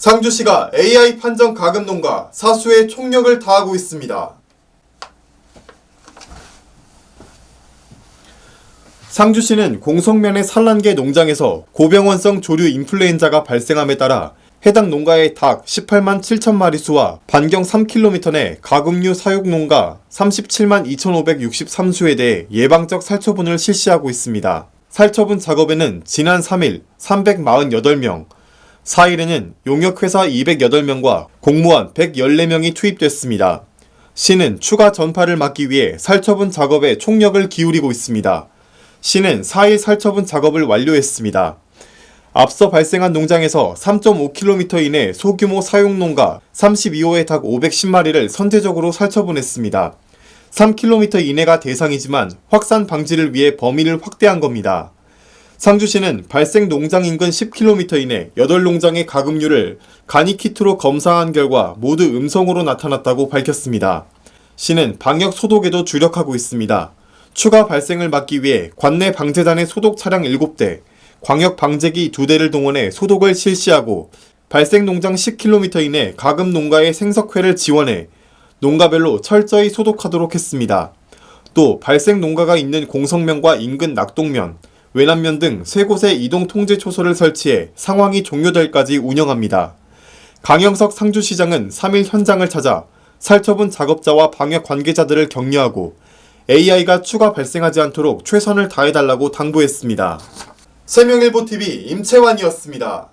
상주시가 AI 판정 가금 농가 사수에 총력을 다하고 있습니다. 상주시는 공성면의 산란계 농장에서 고병원성 조류 인플루엔자가 발생함에 따라 해당 농가의 닭 18만 7천 마리 수와 반경 3km 내 가금류 사육 농가 37만 2,563수에 대해 예방적 살처분을 실시하고 있습니다. 살처분 작업에는 지난 3일 348명, 4일에는 용역회사 208명과 공무원 114명이 투입됐습니다. 시는 추가 전파를 막기 위해 살처분 작업에 총력을 기울이고 있습니다. 시는 4일 살처분 작업을 완료했습니다. 앞서 발생한 농장에서 3.5km 이내 소규모 사육 농가 32호의 닭 510마리를 선제적으로 살처분했습니다. 3km 이내가 대상이지만 확산 방지를 위해 범위를 확대한 겁니다. 상주시는 발생 농장 인근 10km 이내 8농장의 가금류를 간이 키트로 검사한 결과 모두 음성으로 나타났다고 밝혔습니다. 시는 방역 소독에도 주력하고 있습니다. 추가 발생을 막기 위해 관내 방제단의 소독 차량 7대, 광역 방제기 2대를 동원해 소독을 실시하고 발생 농장 10km 이내 가금 농가의 생석회를 지원해 농가별로 철저히 소독하도록 했습니다. 또 발생 농가가 있는 공성면과 인근 낙동면, 외남면 등 세 곳에 이동 통제 초소를 설치해 상황이 종료될까지 운영합니다. 강영석 상주시장은 3일 현장을 찾아 살처분 작업자와 방역 관계자들을 격려하고 AI가 추가 발생하지 않도록 최선을 다해달라고 당부했습니다. 세명일보TV 임채환이었습니다.